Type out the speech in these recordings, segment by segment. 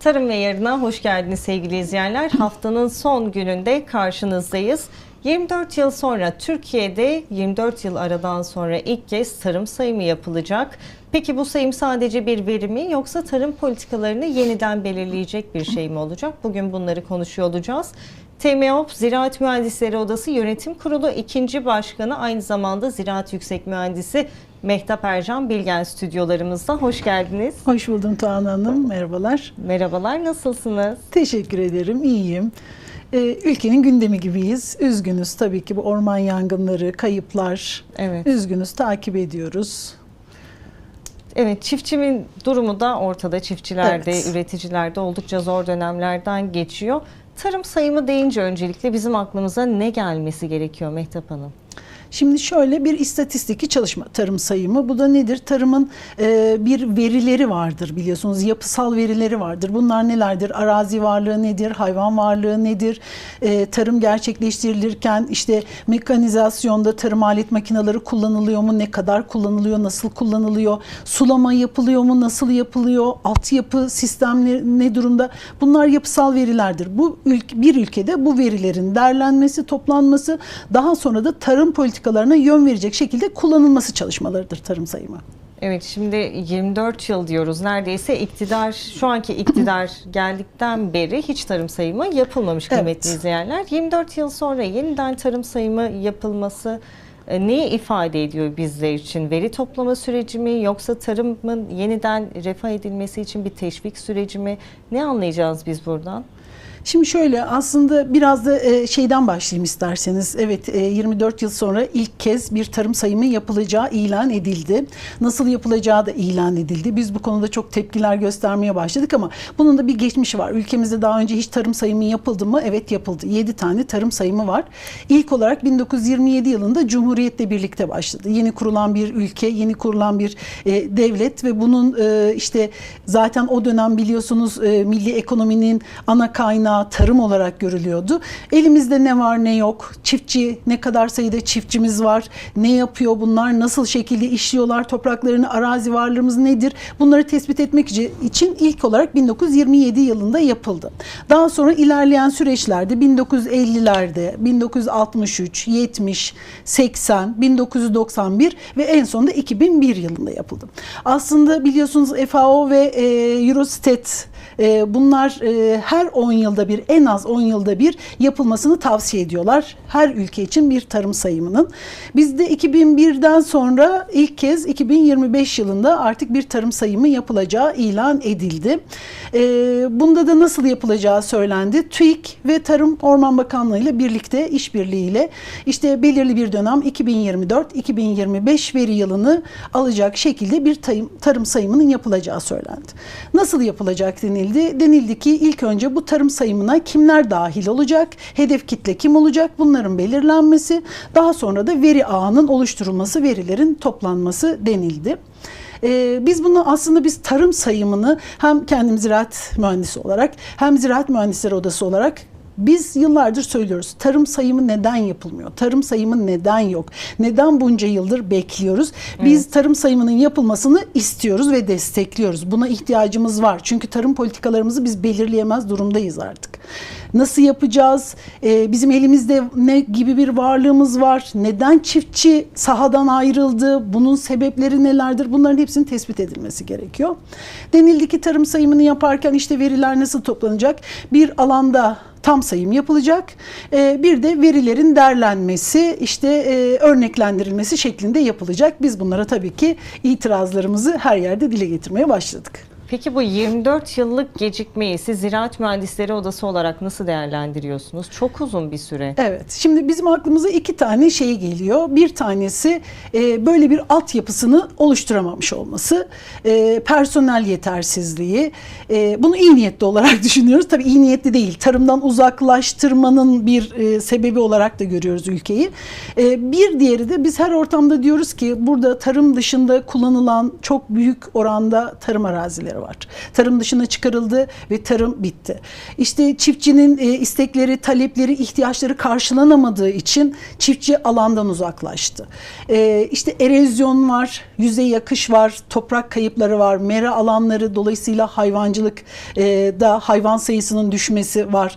Tarım ve Yarına hoş geldiniz sevgili izleyenler. Haftanın son gününde karşınızdayız. 24 yıl sonra Türkiye'de 24 yıl aradan sonra ilk kez tarım sayımı yapılacak. Peki bu sayım sadece bir veri mi yoksa tarım politikalarını yeniden belirleyecek bir şey mi olacak? Bugün bunları konuşuyor olacağız. TMOP Ziraat Mühendisleri Odası Yönetim Kurulu 2. Başkanı aynı zamanda Ziraat Yüksek Mühendisi Mehtap Ercan Bilgen stüdyolarımızda. Hoş geldiniz. Hoş buldum Tuğan Hanım. Merhabalar. Merhabalar, nasılsınız? Teşekkür ederim. İyiyim. Ee, ülkenin gündemi gibiyiz. Üzgünüz tabii ki bu orman yangınları, kayıplar. Evet. Üzgünüz, takip ediyoruz. Evet, çiftçinin durumu da ortada. Çiftçiler de, Evet. üreticiler de oldukça zor dönemlerden geçiyor. Tarım sayımı deyince öncelikle bizim aklımıza ne gelmesi gerekiyor Mehtap Hanım? Şimdi şöyle bir istatistiki çalışma tarım sayımı. Bu da nedir? Tarımın e, bir verileri vardır biliyorsunuz. Yapısal verileri vardır. Bunlar nelerdir? Arazi varlığı nedir? Hayvan varlığı nedir? E, tarım gerçekleştirilirken işte mekanizasyonda tarım alet makineleri kullanılıyor mu? Ne kadar kullanılıyor? Nasıl kullanılıyor? Sulama yapılıyor mu? Nasıl yapılıyor? Altyapı sistemleri ne durumda? Bunlar yapısal verilerdir. Bu ülke, bir ülkede bu verilerin derlenmesi, toplanması, daha sonra da tarım politikalarına yön verecek şekilde kullanılması çalışmalarıdır tarım sayımı. Evet, şimdi 24 yıl diyoruz. Neredeyse iktidar, şu anki iktidar geldikten beri hiç tarım sayımı yapılmamış kıymetli Evet. izleyenler. 24 yıl sonra yeniden tarım sayımı yapılması e, neyi ifade ediyor bizler için? Veri toplama süreci mi yoksa tarımın yeniden refah edilmesi için bir teşvik süreci mi? Ne anlayacağız biz buradan? Şimdi şöyle aslında biraz da e, şeyden başlayayım isterseniz. Evet e, 24 yıl sonra ilk kez bir tarım sayımı yapılacağı ilan edildi. Nasıl yapılacağı da ilan edildi. Biz bu konuda çok tepkiler göstermeye başladık ama bunun da bir geçmişi var. Ülkemizde daha önce hiç tarım sayımı yapıldı mı? Evet yapıldı. 7 tane tarım sayımı var. İlk olarak 1927 yılında Cumhuriyet'le birlikte başladı. Yeni kurulan bir ülke, yeni kurulan bir e, devlet ve bunun e, işte zaten o dönem biliyorsunuz e, milli ekonominin ana kaynağı tarım olarak görülüyordu. Elimizde ne var ne yok, çiftçi ne kadar sayıda çiftçimiz var, ne yapıyor bunlar, nasıl şekilde işliyorlar, topraklarını, arazi varlığımız nedir? Bunları tespit etmek için ilk olarak 1927 yılında yapıldı. Daha sonra ilerleyen süreçlerde 1950'lerde, 1963, 70, 80, 1991 ve en sonunda 2001 yılında yapıldı. Aslında biliyorsunuz FAO ve e, Eurostat e, bunlar e, her 10 yılda bir en az 10 yılda bir yapılmasını tavsiye ediyorlar. Her ülke için bir tarım sayımının. Bizde 2001'den sonra ilk kez 2025 yılında artık bir tarım sayımı yapılacağı ilan edildi. E, bunda da nasıl yapılacağı söylendi. TÜİK ve Tarım Orman Bakanlığı ile birlikte işbirliğiyle işte belirli bir dönem 2024-2025 veri yılını alacak şekilde bir tarım sayımının yapılacağı söylendi. Nasıl yapılacak denildi? Denildi ki ilk önce bu tarım sayımına kimler dahil olacak? Hedef kitle kim olacak? Bunların belirlenmesi, daha sonra da veri ağının oluşturulması, verilerin toplanması denildi. Ee, biz bunu aslında biz tarım sayımını hem kendim ziraat mühendisi olarak hem ziraat mühendisleri odası olarak biz yıllardır söylüyoruz. Tarım sayımı neden yapılmıyor? Tarım sayımı neden yok? Neden bunca yıldır bekliyoruz? Biz tarım sayımının yapılmasını istiyoruz ve destekliyoruz. Buna ihtiyacımız var. Çünkü tarım politikalarımızı biz belirleyemez durumdayız artık. Nasıl yapacağız? Ee, bizim elimizde ne gibi bir varlığımız var? Neden çiftçi sahadan ayrıldı? Bunun sebepleri nelerdir? Bunların hepsinin tespit edilmesi gerekiyor. Denildi ki tarım sayımını yaparken işte veriler nasıl toplanacak? Bir alanda tam sayım yapılacak. Ee, bir de verilerin derlenmesi, işte e, örneklendirilmesi şeklinde yapılacak. Biz bunlara tabii ki itirazlarımızı her yerde dile getirmeye başladık. Peki bu 24 yıllık gecikmeyi siz Ziraat Mühendisleri Odası olarak nasıl değerlendiriyorsunuz? Çok uzun bir süre. Evet. Şimdi bizim aklımıza iki tane şey geliyor. Bir tanesi e, böyle bir altyapısını oluşturamamış olması, e, personel yetersizliği. E, bunu iyi niyetli olarak düşünüyoruz. Tabii iyi niyetli değil. Tarımdan uzaklaştırmanın bir e, sebebi olarak da görüyoruz ülkeyi. E, bir diğeri de biz her ortamda diyoruz ki burada tarım dışında kullanılan çok büyük oranda tarım arazileri var. Tarım dışına çıkarıldı ve tarım bitti. İşte çiftçinin e, istekleri, talepleri, ihtiyaçları karşılanamadığı için çiftçi alandan uzaklaştı. E, işte erozyon var, yüzey yakış var, toprak kayıpları var, mera alanları dolayısıyla hayvancılık e, da hayvan sayısının düşmesi var.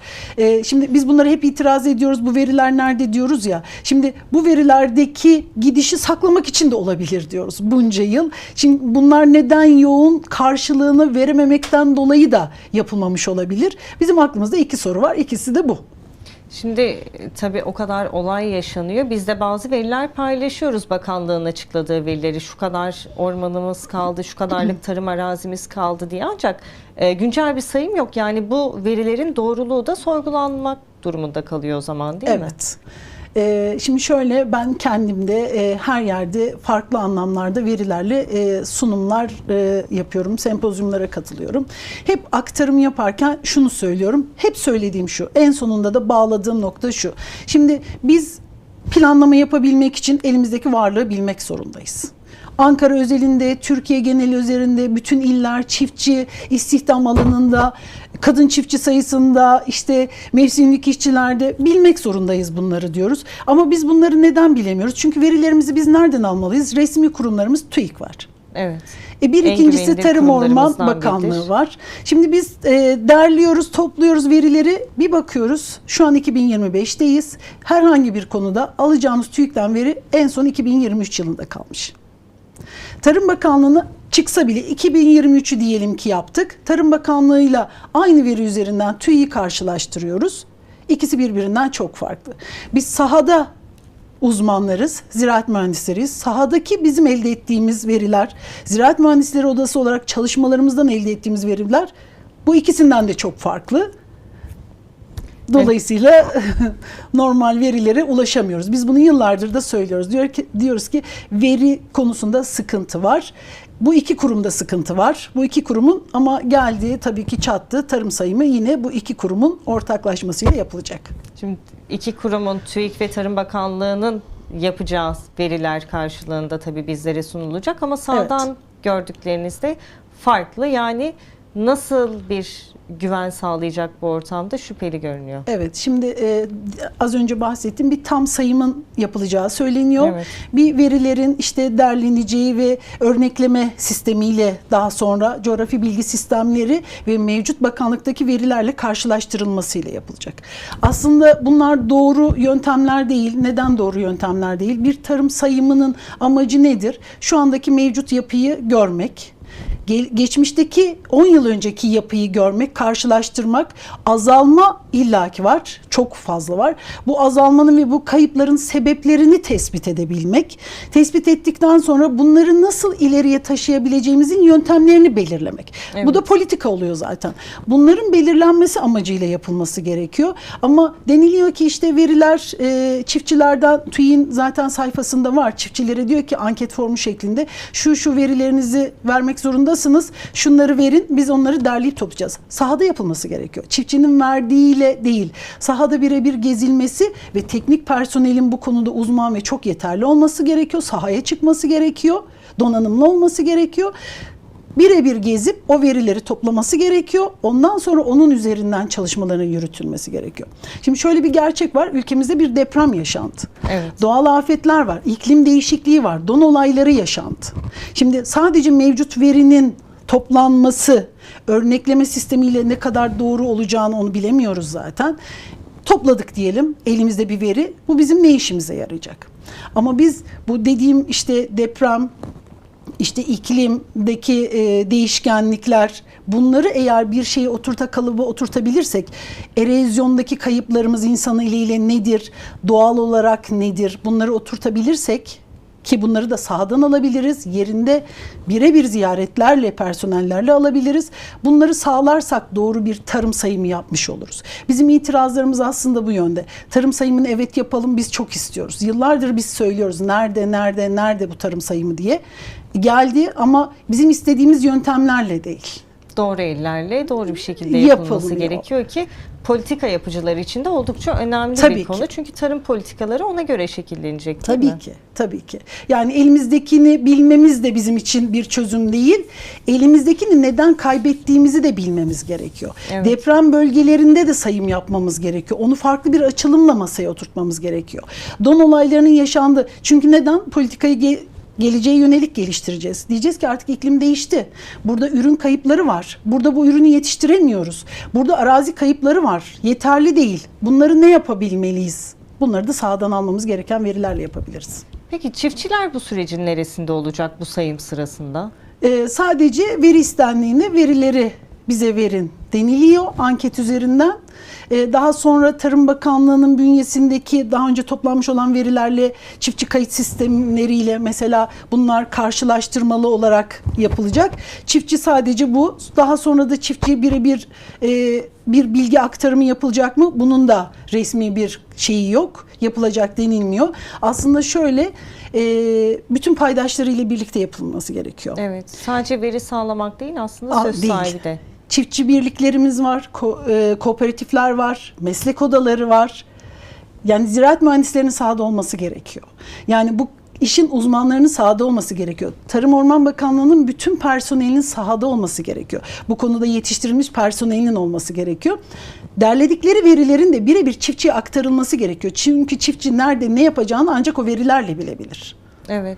Şimdi biz bunlara hep itiraz ediyoruz. Bu veriler nerede diyoruz ya. Şimdi bu verilerdeki gidişi saklamak için de olabilir diyoruz bunca yıl. Şimdi bunlar neden yoğun karşılığını verememekten dolayı da yapılmamış olabilir. Bizim aklımızda iki soru var. İkisi de bu. Şimdi tabii o kadar olay yaşanıyor. Biz de bazı veriler paylaşıyoruz bakanlığın açıkladığı verileri. Şu kadar ormanımız kaldı, şu kadarlık tarım arazimiz kaldı diye. Ancak e, güncel bir sayım yok. Yani bu verilerin doğruluğu da sorgulanmak durumunda kalıyor o zaman değil mi? Evet. Ee, şimdi şöyle ben kendimde e, her yerde farklı anlamlarda verilerle e, sunumlar e, yapıyorum, sempozyumlara katılıyorum. Hep aktarım yaparken şunu söylüyorum, hep söylediğim şu, en sonunda da bağladığım nokta şu. Şimdi biz planlama yapabilmek için elimizdeki varlığı bilmek zorundayız. Ankara özelinde, Türkiye geneli üzerinde bütün iller çiftçi istihdam alanında, kadın çiftçi sayısında, işte mevsimlik işçilerde bilmek zorundayız bunları diyoruz. Ama biz bunları neden bilemiyoruz? Çünkü verilerimizi biz nereden almalıyız? Resmi kurumlarımız TÜİK var. Evet. E bir En ikincisi Tarım Orman Bakanlığı biridir. var. Şimdi biz e, derliyoruz, topluyoruz verileri. Bir bakıyoruz şu an 2025'teyiz. Herhangi bir konuda alacağımız TÜİK'ten veri en son 2023 yılında kalmış. Tarım Bakanlığı'na çıksa bile 2023'ü diyelim ki yaptık. Tarım Bakanlığı'yla aynı veri üzerinden TÜİ'yi karşılaştırıyoruz. İkisi birbirinden çok farklı. Biz sahada uzmanlarız, ziraat mühendisleriyiz. Sahadaki bizim elde ettiğimiz veriler, ziraat mühendisleri odası olarak çalışmalarımızdan elde ettiğimiz veriler bu ikisinden de çok farklı. Dolayısıyla normal verilere ulaşamıyoruz. Biz bunu yıllardır da söylüyoruz. Diyor ki, diyoruz ki veri konusunda sıkıntı var. Bu iki kurumda sıkıntı var. Bu iki kurumun ama geldiği tabii ki çattı tarım sayımı yine bu iki kurumun ortaklaşmasıyla yapılacak. Şimdi iki kurumun TÜİK ve Tarım Bakanlığı'nın yapacağı veriler karşılığında tabii bizlere sunulacak ama sağdan gördükleriniz de farklı. Yani nasıl bir güven sağlayacak bu ortamda şüpheli görünüyor. Evet, şimdi e, az önce bahsettiğim bir tam sayımın yapılacağı söyleniyor. Evet. Bir verilerin işte derleneceği ve örnekleme sistemiyle daha sonra coğrafi bilgi sistemleri ve mevcut bakanlıktaki verilerle karşılaştırılmasıyla yapılacak. Aslında bunlar doğru yöntemler değil. Neden doğru yöntemler değil? Bir tarım sayımının amacı nedir? Şu andaki mevcut yapıyı görmek, geçmişteki 10 yıl önceki yapıyı görmek, karşılaştırmak, azalma illaki var, çok fazla var. Bu azalmanın ve bu kayıpların sebeplerini tespit edebilmek, tespit ettikten sonra bunları nasıl ileriye taşıyabileceğimizin yöntemlerini belirlemek. Evet. Bu da politika oluyor zaten. Bunların belirlenmesi amacıyla yapılması gerekiyor. Ama deniliyor ki işte veriler e, çiftçilerden TÜİ'nin zaten sayfasında var. Çiftçilere diyor ki anket formu şeklinde şu şu verilerinizi vermek zorundasınız. Şunları verin biz onları derleyip toplayacağız. Sahada yapılması gerekiyor. Çiftçinin verdiğiyle değil. Sahada birebir gezilmesi ve teknik personelin bu konuda uzman ve çok yeterli olması gerekiyor. Sahaya çıkması gerekiyor. Donanımlı olması gerekiyor birebir gezip o verileri toplaması gerekiyor. Ondan sonra onun üzerinden çalışmaların yürütülmesi gerekiyor. Şimdi şöyle bir gerçek var. Ülkemizde bir deprem yaşandı. Evet. Doğal afetler var, iklim değişikliği var, don olayları yaşandı. Şimdi sadece mevcut verinin toplanması, örnekleme sistemiyle ne kadar doğru olacağını onu bilemiyoruz zaten. Topladık diyelim elimizde bir veri. Bu bizim ne işimize yarayacak? Ama biz bu dediğim işte deprem, işte iklimdeki e, değişkenlikler bunları eğer bir şeyi oturta kalıba oturtabilirsek erozyondaki kayıplarımız insan eliyle nedir doğal olarak nedir bunları oturtabilirsek ki bunları da sahadan alabiliriz. Yerinde birebir ziyaretlerle, personellerle alabiliriz. Bunları sağlarsak doğru bir tarım sayımı yapmış oluruz. Bizim itirazlarımız aslında bu yönde. Tarım sayımını evet yapalım biz çok istiyoruz. Yıllardır biz söylüyoruz nerede, nerede, nerede bu tarım sayımı diye. Geldi ama bizim istediğimiz yöntemlerle değil. Doğru ellerle doğru bir şekilde yapılması Yapılmıyor. gerekiyor ki politika yapıcılar için de oldukça önemli Tabii bir ki. konu. Çünkü tarım politikaları ona göre şekillenecek değil Tabii mi? ki, tabii ki. Yani elimizdekini bilmemiz de bizim için bir çözüm değil. Elimizdekini neden kaybettiğimizi de bilmemiz gerekiyor. Evet. Deprem bölgelerinde de sayım yapmamız gerekiyor. Onu farklı bir açılımla masaya oturtmamız gerekiyor. Don olaylarının yaşandığı. Çünkü neden? Politikayı geleceğe yönelik geliştireceğiz. Diyeceğiz ki artık iklim değişti. Burada ürün kayıpları var. Burada bu ürünü yetiştiremiyoruz. Burada arazi kayıpları var. Yeterli değil. Bunları ne yapabilmeliyiz? Bunları da sahadan almamız gereken verilerle yapabiliriz. Peki çiftçiler bu sürecin neresinde olacak bu sayım sırasında? Ee, sadece veri istendiğinde verileri bize verin deniliyor anket üzerinden. Ee, daha sonra Tarım Bakanlığı'nın bünyesindeki daha önce toplanmış olan verilerle çiftçi kayıt sistemleriyle mesela bunlar karşılaştırmalı olarak yapılacak. Çiftçi sadece bu. Daha sonra da çiftçiye birebir e, bir bilgi aktarımı yapılacak mı? Bunun da resmi bir şeyi yok. Yapılacak denilmiyor. Aslında şöyle e, bütün paydaşlarıyla birlikte yapılması gerekiyor. Evet. Sadece veri sağlamak değil aslında Aa, söz değil. sahibi de. Çiftçi birliklerimiz var, ko- e, kooperatifler var, meslek odaları var. Yani ziraat mühendislerinin sahada olması gerekiyor. Yani bu işin uzmanlarının sahada olması gerekiyor. Tarım Orman Bakanlığı'nın bütün personelinin sahada olması gerekiyor. Bu konuda yetiştirilmiş personelinin olması gerekiyor. Derledikleri verilerin de birebir çiftçiye aktarılması gerekiyor. Çünkü çiftçi nerede ne yapacağını ancak o verilerle bilebilir. Evet.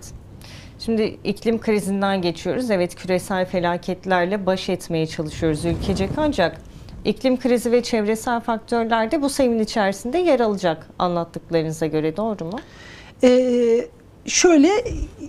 Şimdi iklim krizinden geçiyoruz. Evet küresel felaketlerle baş etmeye çalışıyoruz ülkecek ancak iklim krizi ve çevresel faktörler de bu sayımın içerisinde yer alacak anlattıklarınıza göre doğru mu? Ee, şöyle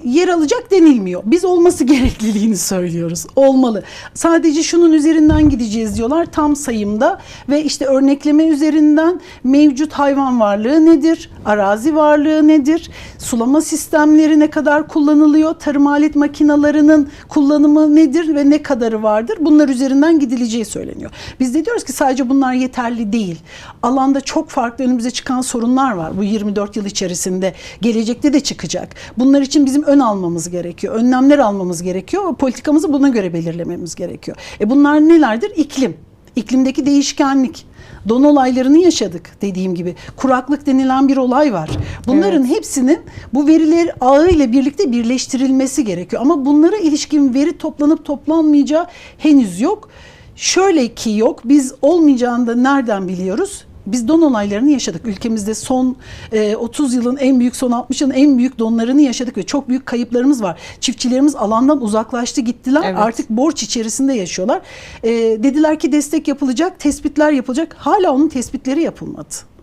yer alacak denilmiyor. Biz olması gerekliliğini söylüyoruz. Olmalı. Sadece şunun üzerinden gideceğiz diyorlar tam sayımda ve işte örnekleme üzerinden mevcut hayvan varlığı nedir? Arazi varlığı nedir? Sulama sistemleri ne kadar kullanılıyor? Tarım alet makinalarının kullanımı nedir ve ne kadarı vardır? Bunlar üzerinden gidileceği söyleniyor. Biz de diyoruz ki sadece bunlar yeterli değil. Alanda çok farklı önümüze çıkan sorunlar var bu 24 yıl içerisinde. Gelecekte de çıkacak. Bunlar için bizim ön almamız gerekiyor. Önlemler almamız gerekiyor politikamızı buna göre belirlememiz gerekiyor. E bunlar nelerdir? İklim. İklimdeki değişkenlik. Don olaylarını yaşadık dediğim gibi. Kuraklık denilen bir olay var. Bunların hepsinin bu veriler ağı ile birlikte birleştirilmesi gerekiyor. Ama bunlara ilişkin veri toplanıp toplanmayacağı henüz yok. Şöyle ki yok. Biz olmayacağını da nereden biliyoruz? Biz don olaylarını yaşadık. Ülkemizde son e, 30 yılın en büyük, son 60 yılın en büyük donlarını yaşadık ve çok büyük kayıplarımız var. Çiftçilerimiz alandan uzaklaştı gittiler. Evet. Artık borç içerisinde yaşıyorlar. E, dediler ki destek yapılacak, tespitler yapılacak. Hala onun tespitleri yapılmadı.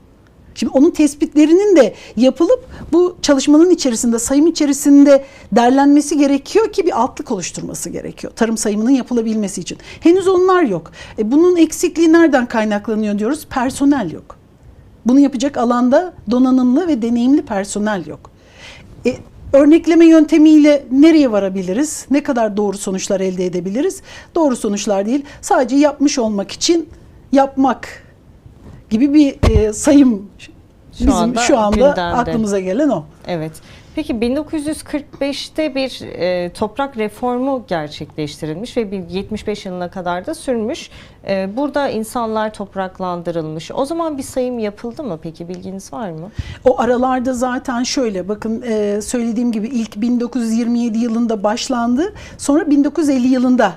Şimdi onun tespitlerinin de yapılıp bu çalışmanın içerisinde, sayım içerisinde derlenmesi gerekiyor ki bir altlık oluşturması gerekiyor. Tarım sayımının yapılabilmesi için. Henüz onlar yok. E bunun eksikliği nereden kaynaklanıyor diyoruz? Personel yok. Bunu yapacak alanda donanımlı ve deneyimli personel yok. E, örnekleme yöntemiyle nereye varabiliriz? Ne kadar doğru sonuçlar elde edebiliriz? Doğru sonuçlar değil. Sadece yapmış olmak için yapmak gibi bir e, sayım Şu bizim anda şu anda gündemde. aklımıza gelen o. Evet. Peki 1945'te bir e, toprak reformu gerçekleştirilmiş ve bir 75 yılına kadar da sürmüş. E, burada insanlar topraklandırılmış. O zaman bir sayım yapıldı mı peki bilginiz var mı? O aralarda zaten şöyle bakın e, söylediğim gibi ilk 1927 yılında başlandı. Sonra 1950 yılında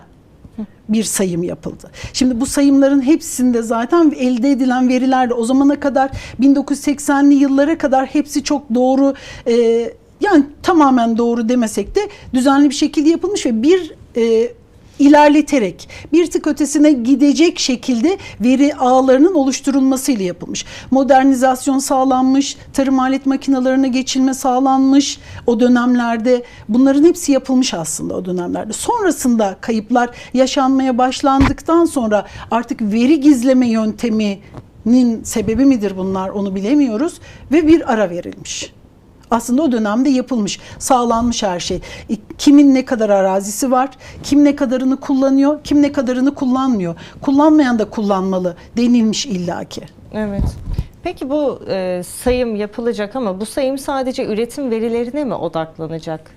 bir sayım yapıldı. Şimdi bu sayımların hepsinde zaten elde edilen veriler de o zamana kadar 1980'li yıllara kadar hepsi çok doğru e, yani tamamen doğru demesek de düzenli bir şekilde yapılmış ve bir e, ilerleterek bir tık ötesine gidecek şekilde veri ağlarının oluşturulmasıyla yapılmış. Modernizasyon sağlanmış, tarım alet makinalarına geçilme sağlanmış o dönemlerde. Bunların hepsi yapılmış aslında o dönemlerde. Sonrasında kayıplar yaşanmaya başlandıktan sonra artık veri gizleme yönteminin sebebi midir bunlar onu bilemiyoruz ve bir ara verilmiş. Aslında o dönemde yapılmış, sağlanmış her şey. E, Kimin ne kadar arazisi var, kim ne kadarını kullanıyor, kim ne kadarını kullanmıyor. Kullanmayan da kullanmalı denilmiş illaki. Evet. Peki bu e, sayım yapılacak ama bu sayım sadece üretim verilerine mi odaklanacak?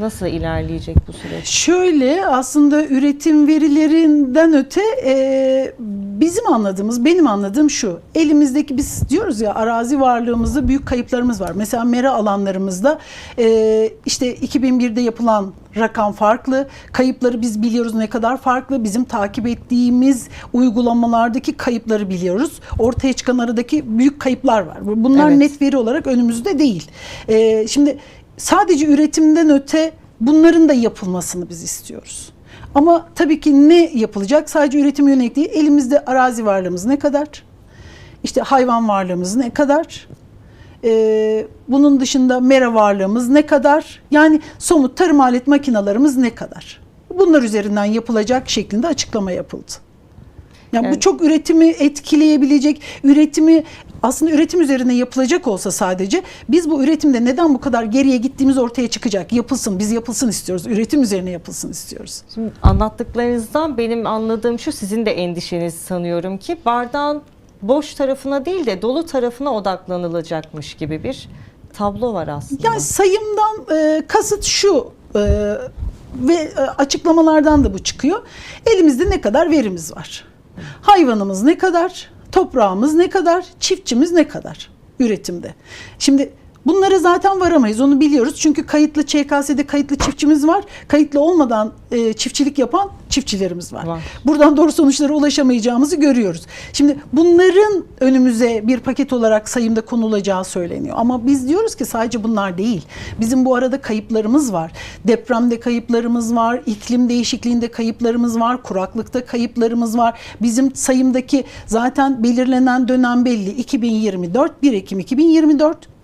Nasıl ilerleyecek bu süreç? Şöyle aslında üretim verilerinden öte e, bizim anladığımız, benim anladığım şu. Elimizdeki biz diyoruz ya arazi varlığımızda büyük kayıplarımız var. Mesela mera alanlarımızda e, işte 2001'de yapılan rakam farklı. Kayıpları biz biliyoruz ne kadar farklı. Bizim takip ettiğimiz uygulamalardaki kayıpları biliyoruz. Ortaya çıkan aradaki büyük kayıplar var. Bunlar Evet. net veri olarak önümüzde değil. E, şimdi sadece üretimden öte bunların da yapılmasını biz istiyoruz. Ama tabii ki ne yapılacak? Sadece üretim yönelik değil. Elimizde arazi varlığımız ne kadar? İşte hayvan varlığımız ne kadar? Ee, bunun dışında mera varlığımız ne kadar? Yani somut tarım alet makinalarımız ne kadar? Bunlar üzerinden yapılacak şeklinde açıklama yapıldı. Yani Evet. bu çok üretimi etkileyebilecek, üretimi aslında üretim üzerine yapılacak olsa sadece biz bu üretimde neden bu kadar geriye gittiğimiz ortaya çıkacak. Yapılsın, biz yapılsın istiyoruz. Üretim üzerine yapılsın istiyoruz. Şimdi anlattıklarınızdan benim anladığım şu sizin de endişeniz sanıyorum ki bardağın boş tarafına değil de dolu tarafına odaklanılacakmış gibi bir tablo var aslında. Yani sayımdan e, kasıt şu e, ve e, açıklamalardan da bu çıkıyor. Elimizde ne kadar verimiz var? Hayvanımız ne kadar? Toprağımız ne kadar? Çiftçimiz ne kadar üretimde? Şimdi bunlara zaten varamayız onu biliyoruz. Çünkü kayıtlı ÇKS'de kayıtlı çiftçimiz var. Kayıtlı olmadan e, çiftçilik yapan çiftçilerimiz var. Var. Buradan doğru sonuçlara ulaşamayacağımızı görüyoruz. Şimdi bunların önümüze bir paket olarak sayımda konulacağı söyleniyor. Ama biz diyoruz ki sadece bunlar değil. Bizim bu arada kayıplarımız var. Depremde kayıplarımız var, iklim değişikliğinde kayıplarımız var, kuraklıkta kayıplarımız var. Bizim sayımdaki zaten belirlenen dönem belli. 2024, 1 Ekim 2024 e,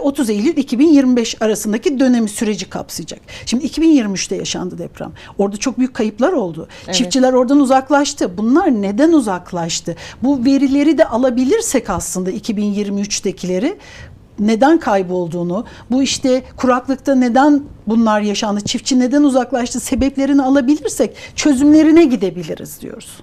30 Eylül 2025 arasındaki dönemi süreci kapsayacak. Şimdi 2023'te yaşandı deprem. Orada çok büyük kayıplar oldu. Evet. Çiftçiler oradan uzaklaştı. Bunlar neden uzaklaştı? Bu verileri de alabilirsek aslında 2023'tekileri neden kaybolduğunu, bu işte kuraklıkta neden bunlar yaşandı, çiftçi neden uzaklaştı sebeplerini alabilirsek çözümlerine gidebiliriz diyoruz.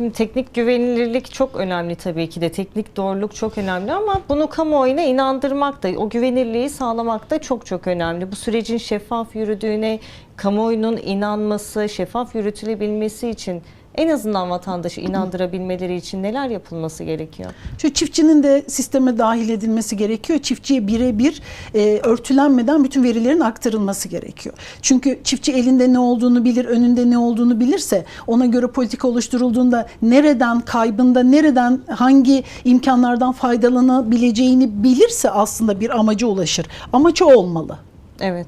Şimdi teknik güvenilirlik çok önemli tabii ki de. Teknik doğruluk çok önemli ama bunu kamuoyuna inandırmak da, o güvenilirliği sağlamak da çok çok önemli. Bu sürecin şeffaf yürüdüğüne kamuoyunun inanması, şeffaf yürütülebilmesi için en azından vatandaşı inandırabilmeleri için neler yapılması gerekiyor? Şu çiftçinin de sisteme dahil edilmesi gerekiyor. Çiftçiye birebir e, örtülenmeden bütün verilerin aktarılması gerekiyor. Çünkü çiftçi elinde ne olduğunu bilir, önünde ne olduğunu bilirse ona göre politika oluşturulduğunda nereden kaybında, nereden hangi imkanlardan faydalanabileceğini bilirse aslında bir amaca ulaşır. Amaç o olmalı. Evet.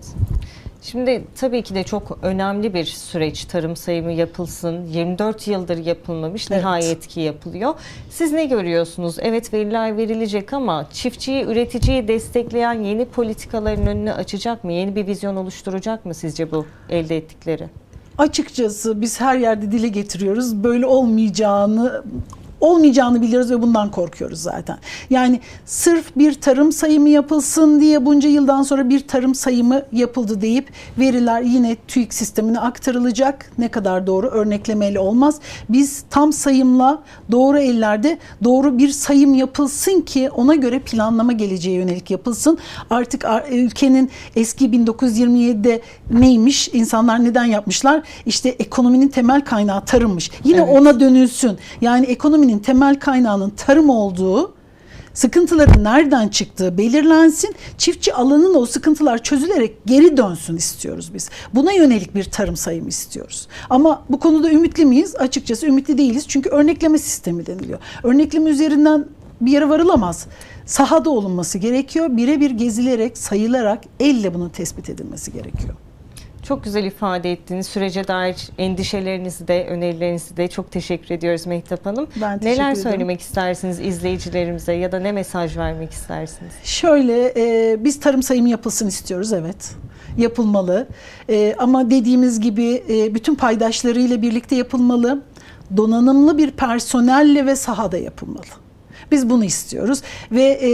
Şimdi tabii ki de çok önemli bir süreç tarım sayımı yapılsın. 24 yıldır yapılmamış Evet. nihayet ki yapılıyor. Siz ne görüyorsunuz? Evet veriler verilecek ama çiftçiyi, üreticiyi destekleyen yeni politikaların önünü açacak mı? Yeni bir vizyon oluşturacak mı sizce bu elde ettikleri? Açıkçası biz her yerde dile getiriyoruz. Böyle olmayacağını olmayacağını biliyoruz ve bundan korkuyoruz zaten. Yani sırf bir tarım sayımı yapılsın diye bunca yıldan sonra bir tarım sayımı yapıldı deyip veriler yine TÜİK sistemine aktarılacak. Ne kadar doğru örneklemeyle olmaz. Biz tam sayımla doğru ellerde doğru bir sayım yapılsın ki ona göre planlama geleceğe yönelik yapılsın. Artık ar- ülkenin eski 1927'de neymiş? İnsanlar neden yapmışlar? İşte ekonominin temel kaynağı tarımmış. Yine Evet. ona dönülsün. Yani ekonominin temel kaynağının tarım olduğu sıkıntıların nereden çıktığı belirlensin. Çiftçi alanın o sıkıntılar çözülerek geri dönsün istiyoruz biz. Buna yönelik bir tarım sayımı istiyoruz. Ama bu konuda ümitli miyiz? Açıkçası ümitli değiliz. Çünkü örnekleme sistemi deniliyor. Örnekleme üzerinden bir yere varılamaz. Sahada olunması gerekiyor. Birebir gezilerek, sayılarak elle bunun tespit edilmesi gerekiyor. Çok güzel ifade ettiğiniz sürece dair endişelerinizi de önerilerinizi de çok teşekkür ediyoruz Mehtap Hanım. Ben teşekkür Neler ederim. söylemek istersiniz izleyicilerimize ya da ne mesaj vermek istersiniz? Şöyle e, biz tarım sayımı yapılsın istiyoruz evet yapılmalı E, ama dediğimiz gibi e, bütün paydaşlarıyla birlikte yapılmalı donanımlı bir personelle ve sahada yapılmalı. Biz bunu istiyoruz ve e,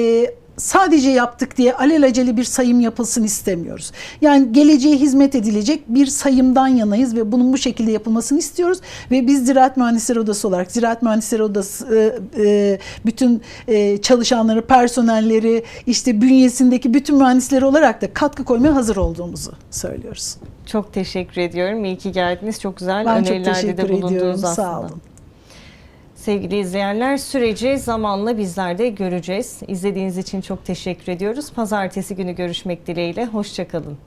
sadece yaptık diye alelacele bir sayım yapılsın istemiyoruz. Yani geleceğe hizmet edilecek bir sayımdan yanayız ve bunun bu şekilde yapılmasını istiyoruz ve biz Ziraat Mühendisleri Odası olarak Ziraat Mühendisleri Odası e, e, bütün e, çalışanları, personelleri, işte bünyesindeki bütün mühendisleri olarak da katkı koymaya hazır olduğumuzu söylüyoruz. Çok teşekkür ediyorum. İyi ki geldiniz. Çok güzel Ben çok önerilerde teşekkür de bulundunuz ediyorum. aslında. Sağ olun. Sevgili izleyenler süreci zamanla bizler de göreceğiz. İzlediğiniz için çok teşekkür ediyoruz. Pazartesi günü görüşmek dileğiyle. Hoşçakalın.